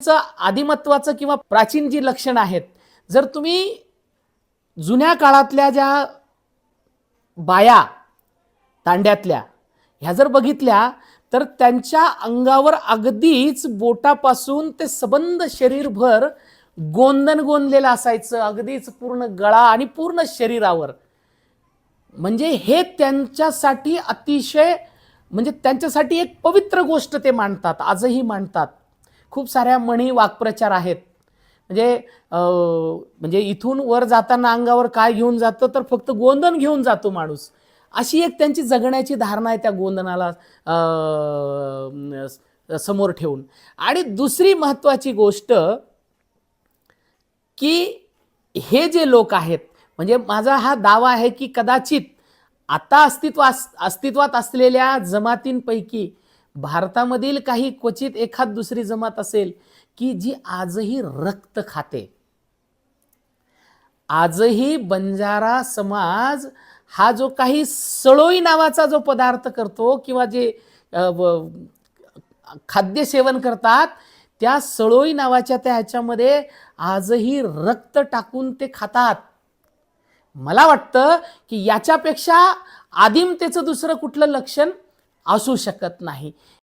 आदिमत्वाचं किंवा प्राचीन जी लक्षणं आहेत जर तुम्ही जुन्या काळातल्या ज्या बाया तांड्यातल्या ह्या जर बघितल्या तर त्यांच्या अंगावर अगदीच बोटापासून ते सबंध शरीरभर गोंदन गोंदलेलं असायचं अगदीच पूर्ण गळा आणि पूर्ण शरीरावर. म्हणजे हे त्यांच्यासाठी अतिशय म्हणजे त्यांच्यासाठी एक पवित्र गोष्ट ते मांडतात आजही मांडतात. खूप साऱ्या म्हणी वाक्प्रचार आहेत. म्हणजे म्हणजे इथून वर जाताना अंगावर काय घेऊन जातं तर फक्त गोंधन घेऊन जातो माणूस. अशी एक त्यांची जगण्याची धारणा आहे त्या गोंधनाला समोर ठेवून. आणि दुसरी महत्त्वाची गोष्ट की हे जे लोक आहेत म्हणजे माझा हा दावा आहे की कदाचित आता अस्तित्व अस्तित्वात असलेल्या जमातींपैकी भारतामधील काही क्वचित एखाद दुसरी जमात असेल की जी आजही रक्त खाते. आजही बंजारा समाज हा जो काही सळोई नावाचा जो पदार्थ करतो किंवा जे खाद्य सेवन करतात त्या सळोई नावाच्या त्या ह्याच्यामध्ये आजही रक्त टाकून ते खातात. मला वाटतं की याच्यापेक्षा आदिमतेचं दुसरं कुठलं लक्षण? असू शकत नाही.